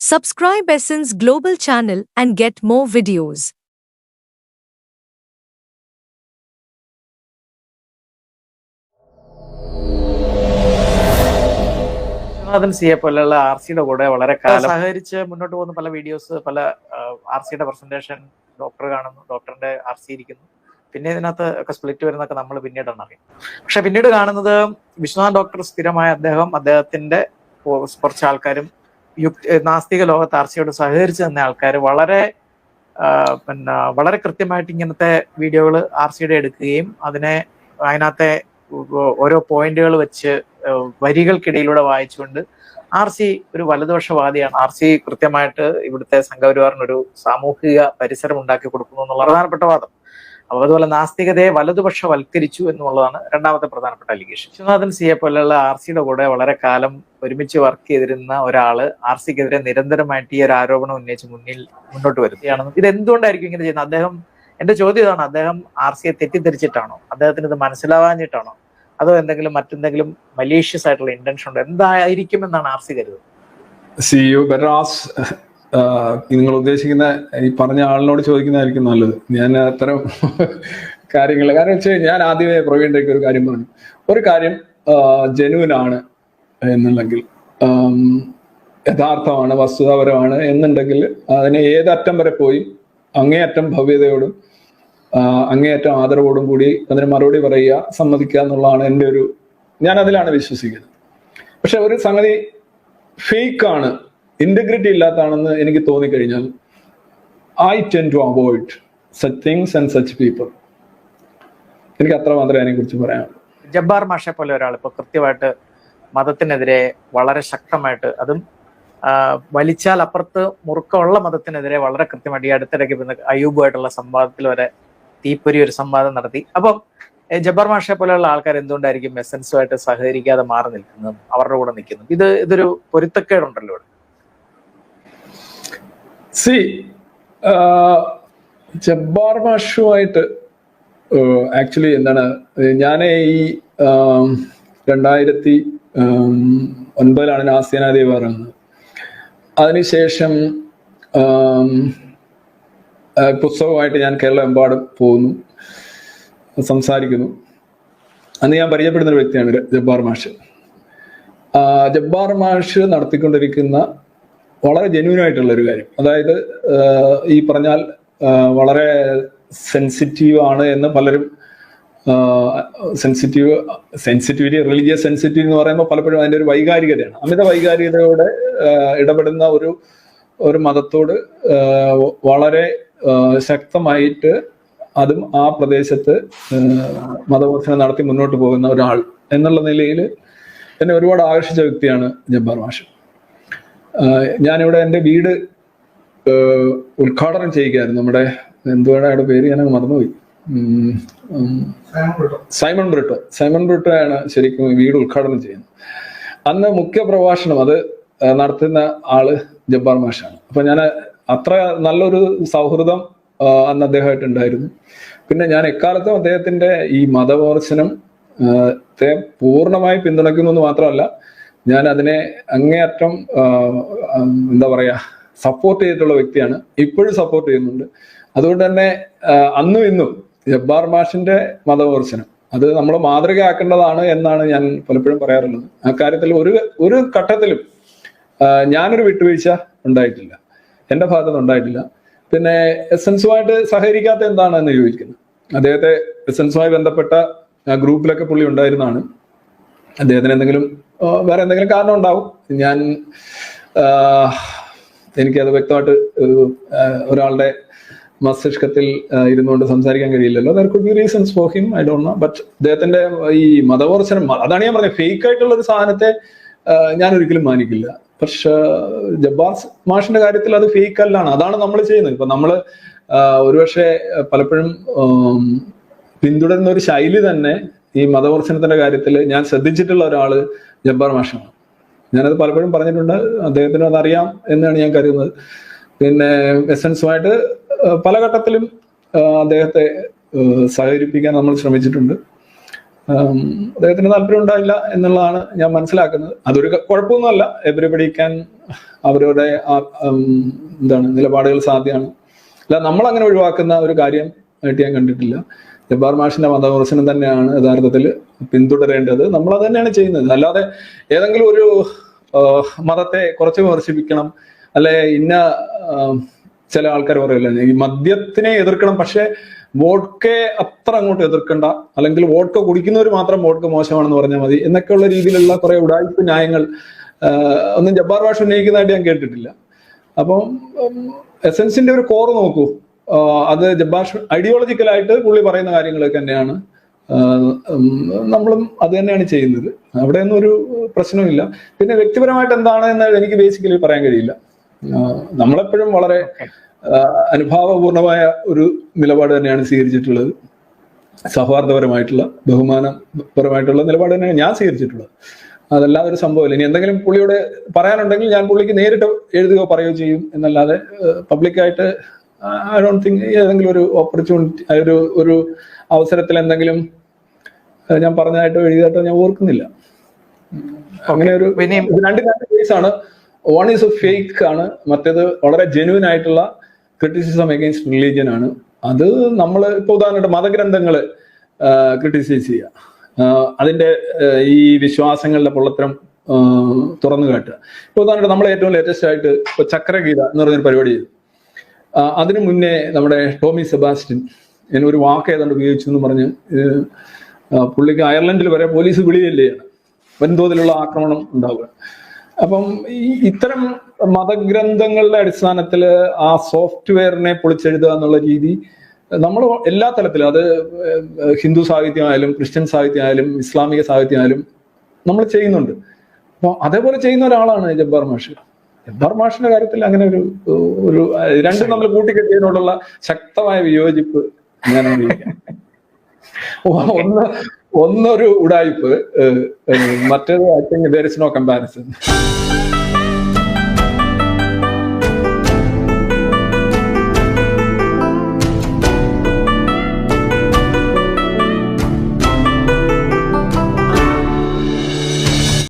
Subscribe Essence Global channel and get more videos. Viswanathan സിയെ പോലെയുള്ള R സിയുടെ കൂടെ വളരെ കാലം സഹകരിച്ച് മുന്നോട്ട് പോകുന്ന പല വീഡിയോസ് പല ആർ സിയുടെ പ്രസന്റേഷൻ ഡോക്ടർ കാണുന്നു ഡോക്ടറിന്റെ ആർ സി ഇരിക്കുന്നു പിന്നെ ഇതിനകത്ത് ഒക്കെ സ്പ്ലിറ്റ് വരുന്നൊക്കെ നമ്മൾ പിന്നീടാണ് അറിയാം പക്ഷെ പിന്നീട് കാണുന്നത് വിശ്വനാഥ് ഡോക്ടർ സ്ഥിരമായ അദ്ദേഹം അദ്ദേഹത്തിന്റെ കുറച്ച് ആൾക്കാരും നാസ്തിക ലോകത്ത് ആർച്ചയോട് സഹകരിച്ചു നിന്ന ആൾക്കാർ വളരെ പിന്നെ വളരെ കൃത്യമായിട്ട് ഇങ്ങനത്തെ വീഡിയോകൾ ആർ സിയുടെ എടുക്കുകയും അതിനെ അതിനകത്തെ ഓരോ പോയിന്റുകൾ വെച്ച് വരികൾക്കിടയിലൂടെ വായിച്ചുകൊണ്ട് ആർ സി ഒരു വലതുപക്ഷവാദിയാണ്. ആർ സി കൃത്യമായിട്ട് ഇവിടുത്തെ സംഘപരിവാറിന് ഒരു സാമൂഹിക പരിസരം ഉണ്ടാക്കി കൊടുക്കുന്നു എന്നുള്ള പ്രധാനപ്പെട്ട വാദം. അപ്പൊ അതുപോലെ നാസ്തികതയെ വലതുപക്ഷവൽക്കരിച്ചു എന്നുള്ളതാണ് രണ്ടാമത്തെ പ്രധാനപ്പെട്ട അലിഗേഷൻ വിശ്വനാഥൻ സിയെ പോലെയുള്ള ആർ സിയുടെ കൂടെ വളരെ കാലം ഒരുമിച്ച് വർക്ക് ചെയ്തിരുന്ന ഒരാൾ ആർ സിക്കെതിരെ നിരന്തരമായിട്ട് ഈ ഒരു ആരോപണം ഉന്നയിച്ച് മുന്നിൽ മുന്നോട്ട് വരുകയാണെന്നും ഇത് എന്തുകൊണ്ടായിരിക്കും ഇങ്ങനെ ചെയ്യുന്നത്? അദ്ദേഹം എന്റെ ചോദ്യം ഇതാണ് അദ്ദേഹം ആർ സിയെ തെറ്റിദ്ധരിച്ചിട്ടാണോ? അദ്ദേഹത്തിന് ഇത് മനസ്സിലാവാഞ്ഞിട്ടാണോ? അതോ എന്തെങ്കിലും മറ്റെന്തെങ്കിലും മലീഷ്യസ് ആയിട്ടുള്ള ഇന്റൻഷൻ ഉണ്ടോ? എന്തായിരിക്കും എന്നാണ് ആർ സി കരുതുന്നത്? സി യു ബെറ്റർ ആസ് നിങ്ങൾ ഉദ്ദേശിക്കുന്ന ഈ പറഞ്ഞ ആളിനോട് ചോദിക്കുന്നതായിരിക്കും നല്ലത്. ഞാൻ അത്തരം കാര്യങ്ങൾ കാരണം വെച്ചാൽ ഞാൻ ആദ്യമേ പ്രവീണ്ടേക്ക് ഒരു കാര്യം പറഞ്ഞു. ഒരു കാര്യം ജനുവിൻ ആണ് എന്നുണ്ടെങ്കിൽ യഥാർത്ഥമാണ് വസ്തുതാപരമാണ് എന്നുണ്ടെങ്കിൽ അതിനെ ഏതറ്റം വരെ പോയി അങ്ങേയറ്റം ഭവ്യതയോടും അങ്ങേയറ്റം ആദരവോടും കൂടി അതിന് മറുപടി പറയുക സമ്മതിക്കുക എന്നുള്ളതാണ് എന്റെ ഒരു ഞാൻ അതിലാണ് വിശ്വസിക്കുന്നത്. പക്ഷെ ഒരു സംഗതി ഫേക്കാണ് ഇന്റഗ്രിറ്റി ഇല്ലാത്താണെന്ന് എനിക്ക് തോന്നിക്കഴിഞ്ഞാൽ I tend to avoid such things and such people എനിക്ക് അത്ര മാത്രമേ അതിനെക്കുറിച്ച് പറയാനുള്ളൂ. ജബ്ബാർ മാഷെ പോലെ ഒരാൾ ഇപ്പൊ കൃത്യമായിട്ട് മതത്തിനെതിരെ വളരെ ശക്തമായിട്ട് അതും വലിച്ചാൽ അപ്പുറത്ത് മുറുക്കമുള്ള മതത്തിനെതിരെ വളരെ കൃത്യമായിട്ട് ഈ അടുത്തിടയ്ക്ക് പിന്നെ സംവാദത്തിൽ വരെ തീപ്പൊരി ഒരു സംവാദം നടത്തി. അപ്പം ജബ്ബാർ മാഷെ പോലെയുള്ള ആൾക്കാർ എന്തുകൊണ്ടായിരിക്കും എസൻസുമായിട്ട് സഹകരിക്കാതെ മാറി നിൽക്കുന്നതും അവരുടെ കൂടെ നിൽക്കുന്നതും? ഇത് ഇതൊരു പൊരുത്തക്കേടുണ്ടല്ലോ ഇവിടെ. സി ജബ്ബാർ മാഷുമായിട്ട് ആക്ച്വലി എന്താണ് ഞാൻ ഈ രണ്ടായിരത്തി ഒൻപതിലാണ് നാസ്യനാദേവ് ഇറങ്ങുന്നത് അതിനുശേഷം പുസ്തകമായിട്ട് ഞാൻ കേരളമെമ്പാടും പോകുന്നു സംസാരിക്കുന്നു. അന്ന് ഞാൻ പരിചയപ്പെടുന്ന ഒരു വ്യക്തിയാണ് ജബ്ബാർ മാഷ്. ജബ്ബാർ മാഷ് നടത്തിക്കൊണ്ടിരിക്കുന്ന വളരെ ജെന്യൂൻ ആയിട്ടുള്ള ഒരു കാര്യം. അതായത് ഈ പറഞ്ഞാൽ വളരെ സെൻസിറ്റീവ് ആണ് എന്ന് പലരും സെൻസിറ്റീവ് സെൻസിറ്റിവിറ്റി റിലീജിയസ് സെൻസിറ്റീവ് എന്ന് പറയുമ്പോൾ പലപ്പോഴും അതിന്റെ ഒരു വൈകാരികതയാണ്. അമിത വൈകാരികതയോടെ ഇടപെടുന്ന ഒരു ഒരു മതത്തോട് വളരെ ശക്തമായിട്ട് അതും ആ പ്രദേശത്ത് മതബോധനം നടത്തി മുന്നോട്ട് പോകുന്ന ഒരാൾ എന്നുള്ള നിലയിൽ എന്നെ ഒരുപാട് ആകർഷിച്ച വ്യക്തിയാണ് ജബ്ബാർ മാഷ്. ഞാനിവിടെ എന്റെ വീട് ഉദ്ഘാടനം ചെയ്യുകയായിരുന്നു. നമ്മുടെ എന്തുവാണ് അയാളുടെ പേര്? ഞാൻ മറന്നുപോയി. സൈമൺ ബ്രിട്ടോ സൈമൺ ബ്രിട്ടോയാണ് ശരിക്കും വീട് ഉദ്ഘാടനം ചെയ്യുന്നത്. അന്ന് മുഖ്യ പ്രഭാഷണം അത് നടത്തുന്ന ആൾ ജബ്ബാർ മാഷാണ്. അപ്പൊ ഞാൻ അത്ര നല്ലൊരു സൗഹൃദം അന്ന് അദ്ദേഹമായിട്ട് ഉണ്ടായിരുന്നു. പിന്നെ ഞാൻ എക്കാലത്തും അദ്ദേഹത്തിന്റെ ഈ മതവിമർശനം പൂർണമായി പിന്തുണയ്ക്കുന്നു എന്ന് മാത്രമല്ല ഞാൻ അതിനെ അങ്ങേയറ്റം എന്താ പറയാ സപ്പോർട്ട് ചെയ്തിട്ടുള്ള വ്യക്തിയാണ്. ഇപ്പോഴും സപ്പോർട്ട് ചെയ്യുന്നുണ്ട്. അതുകൊണ്ട് തന്നെ അന്നും ഇന്നും ജബ്ബാർ മാഷിന്റെ മതവിമർശനം അത് നമ്മൾ മാതൃകയാക്കേണ്ടതാണ് എന്നാണ് ഞാൻ പലപ്പോഴും പറയാറുള്ളത്. ആ കാര്യത്തിൽ ഒരു ഒരു ഘട്ടത്തിലും ഞാനൊരു വിട്ടുവീഴ്ച ഉണ്ടായിട്ടില്ല. എന്റെ ഭാഗത്തുനിന്ന് ഉണ്ടായിട്ടില്ല. പിന്നെ എസൻസുമായിട്ട് സഹകരിക്കാത്ത എന്താണെന്ന് ചോദിക്കുന്നത് അദ്ദേഹത്തെ എസൻസുമായി ബന്ധപ്പെട്ട ഗ്രൂപ്പിലൊക്കെ പുള്ളി ഉണ്ടായിരുന്നതാണ്. അദ്ദേഹത്തിന് എന്തെങ്കിലും വേറെ എന്തെങ്കിലും കാരണം ഉണ്ടാവും. ഞാൻ എനിക്ക് എനിക്കത് വ്യക്തമായിട്ട് ഒരു, ഒരാളുടെ മസ്തിഷ്കത്തിൽ ഇരുന്നുകൊണ്ട് സംസാരിക്കാൻ കഴിയില്ലല്ലോ. There could be reasons for him I don't know but അദ്ദേഹത്തിന്റെ ഈ മതപോർച്ചനം അതാണ് ഞാൻ പറഞ്ഞത്. ഫേക്ക് ആയിട്ടുള്ള ഒരു സാധനത്തെ ഞാൻ ഒരിക്കലും മാനിക്കില്ല. പക്ഷെ ജബ്ബാർ മാഷിന്റെ കാര്യത്തിൽ അത് ഫേക്ക് അല്ലാണ്. അതാണ് നമ്മൾ ചെയ്യുന്നത്. ഇപ്പൊ നമ്മൾ ഒരുപക്ഷെ പലപ്പോഴും പിന്തുടരുന്ന ഒരു ശൈലി തന്നെ ഈ മതപ്രശ്നത്തിന്റെ കാര്യത്തിൽ ഞാൻ ശ്രദ്ധിച്ചിട്ടുള്ള ഒരാൾ ജബ്ബാർ മാഷാണ്. ഞാനത് പലപ്പോഴും പറഞ്ഞിട്ടുണ്ട് അദ്ദേഹത്തിന് അതറിയാം എന്നാണ് ഞാൻ കരുതുന്നത്. പിന്നെ എസൻസുമായിട്ട് പല ഘട്ടത്തിലും അദ്ദേഹത്തെ സഹകരിപ്പിക്കാൻ നമ്മൾ ശ്രമിച്ചിട്ടുണ്ട്. അദ്ദേഹത്തിന് താല്പര്യം ഉണ്ടായില്ല എന്നുള്ളതാണ് ഞാൻ മനസ്സിലാക്കുന്നത്. അതൊരു കുഴപ്പമൊന്നുമല്ല. എവരിബഡി ക്യാൻ അവരുടെ എന്താണ് നിലപാടുകൾ സാധ്യമാണ്. അല്ല നമ്മൾ അങ്ങനെ ഒഴിവാക്കുന്ന ഒരു കാര്യം ആയിട്ട് ഞാൻ കണ്ടിട്ടില്ല. ജബ്ബാർ മാഷിന്റെ മതവിമർശനം തന്നെയാണ് യഥാർത്ഥത്തിൽ പിന്തുടരേണ്ടത്. നമ്മൾ അത് തന്നെയാണ് ചെയ്യുന്നത്. അല്ലാതെ ഏതെങ്കിലും ഒരു മതത്തെ കുറച്ച് വിമർശിപ്പിക്കണം. അല്ലെ ഇന്ന ചില ആൾക്കാർ പറയില്ല ഈ മദ്യത്തിനെ എതിർക്കണം പക്ഷെ വോട്ടെ അത്ര അങ്ങോട്ട് എതിർക്കണ്ട. അല്ലെങ്കിൽ വോഡ്ക കുടിക്കുന്നവർ മാത്രം വോഡ്ക മോശമാണെന്ന് പറഞ്ഞാൽ മതി. എന്നൊക്കെയുള്ള രീതിയിലുള്ള കുറെ ഉടായ്പ ന്യായങ്ങൾ ഒന്നും ജബ്ബാർ ഭാഷ ഉന്നയിക്കുന്നതായിട്ട് ഞാൻ കേട്ടിട്ടില്ല. അപ്പം എസൻസിന്റെ ഒരു കോർ നോക്കൂ. അത് ജബ്ബാർ ഐഡിയോളജിക്കലായിട്ട് പുള്ളി പറയുന്ന കാര്യങ്ങളൊക്കെ തന്നെയാണ്. നമ്മളും അത് തന്നെയാണ് ചെയ്യുന്നത്. അവിടെയൊന്നും ഒരു പ്രശ്നമില്ല പിന്നെ വ്യക്തിപരമായിട്ട് എന്താണ് എന്ന് എനിക്ക് ബേസിക്കലി പറയാൻ കഴിയില്ല. നമ്മളെപ്പോഴും വളരെ അനുഭാവപൂർണമായ ഒരു നിലപാട് തന്നെയാണ് സ്വീകരിച്ചിട്ടുള്ളത്. സൗഹാർദ്ദപരമായിട്ടുള്ള ബഹുമാനപരമായിട്ടുള്ള നിലപാട് തന്നെയാണ് ഞാൻ സ്വീകരിച്ചിട്ടുള്ളത്. അതല്ലാതെ ഒരു സംഭവമില്ല. ഇനി എന്തെങ്കിലും പുള്ളിയോട് പറയാനുണ്ടെങ്കിൽ ഞാൻ പുള്ളിക്ക് നേരിട്ട് എഴുതുകയോ പറയുകയോ ചെയ്യും. എന്നല്ലാതെ പബ്ലിക്കായിട്ട് ഐ ഡോണ്ട് തിങ്ക് ഏതെങ്കിലും ഒരു ഓപ്പർച്യൂണിറ്റി ഒരു ഒരു അവസരത്തിൽ എന്തെങ്കിലും ഞാൻ പറഞ്ഞതായിട്ടോ എഴുതിയതായിട്ടോ ഞാൻ ഓർക്കുന്നില്ല. അങ്ങനെ ഒരു രണ്ട് രണ്ട് കേസ് ആണ്. വൺ ഈസ് ഫേക്ക് ആണ്. മറ്റേത് വളരെ ജെന്യൂൻ ആയിട്ടുള്ള ക്രിറ്റിസിസം എഗെയിൻസ്റ്റ് റിലീജിയൻ ആണ്. അത് നമ്മൾ ഇപ്പൊ ഉദാഹരണമായിട്ട് മതഗ്രന്ഥങ്ങൾ ക്രിട്ടിസൈസ് ചെയ്യുക ആ, അതിന്റെ ഈ വിശ്വാസങ്ങളുടെ പൊള്ളത്തരം തുറന്നു കാട്ടുക. ഇപ്പൊ ഉദാഹരണമായിട്ട് നമ്മൾ ഏറ്റവും ലേറ്റസ്റ്റ് ആയിട്ട് ഇപ്പൊ ചക്രഗീത എന്ന് പറഞ്ഞൊരു പരിപാടി ചെയ്തു. അതിനു മുന്നേ നമ്മുടെ ടോമി സെബാസ്റ്റ്യൻ ഞാൻ ഒരു വാക്ക് ഏതാണ്ട് ഉപയോഗിച്ചു എന്ന് പറഞ്ഞ് പുള്ളിക്ക് അയർലൻഡിൽ വരെ പോലീസ് വിളിയല്ലേയാണ് വൻതോതിലുള്ള ആക്രമണം ഉണ്ടാവുക. അപ്പം ഇത്തരം മതഗ്രന്ഥങ്ങളുടെ അടിസ്ഥാനത്തിൽ ആ സോഫ്റ്റ്വെയറിനെ പൊളിച്ചെഴുതുക എന്നുള്ള രീതി നമ്മൾ എല്ലാ തലത്തിലും അത് ഹിന്ദു സാഹിത്യമായാലും ക്രിസ്ത്യൻ സാഹിത്യമായാലും ഇസ്ലാമിക സാഹിത്യമായാലും നമ്മൾ ചെയ്യുന്നുണ്ട്. അപ്പോൾ അതേപോലെ ചെയ്യുന്ന ഒരാളാണ് ജബ്ബാർ മാഷ്. ജബ്ബാർ മാഷിന്റെ കാര്യത്തിൽ അങ്ങനെ ഒരു ഒരു രണ്ടും നമ്മൾ കൂട്ടിക്കെട്ടിയതിനോടുള്ള ശക്തമായ വിയോജിപ്പ് ഞാൻ ഒന്ന് ഒന്നൊരു ഉടായ്പ് മറ്റേത് I think there is no comparison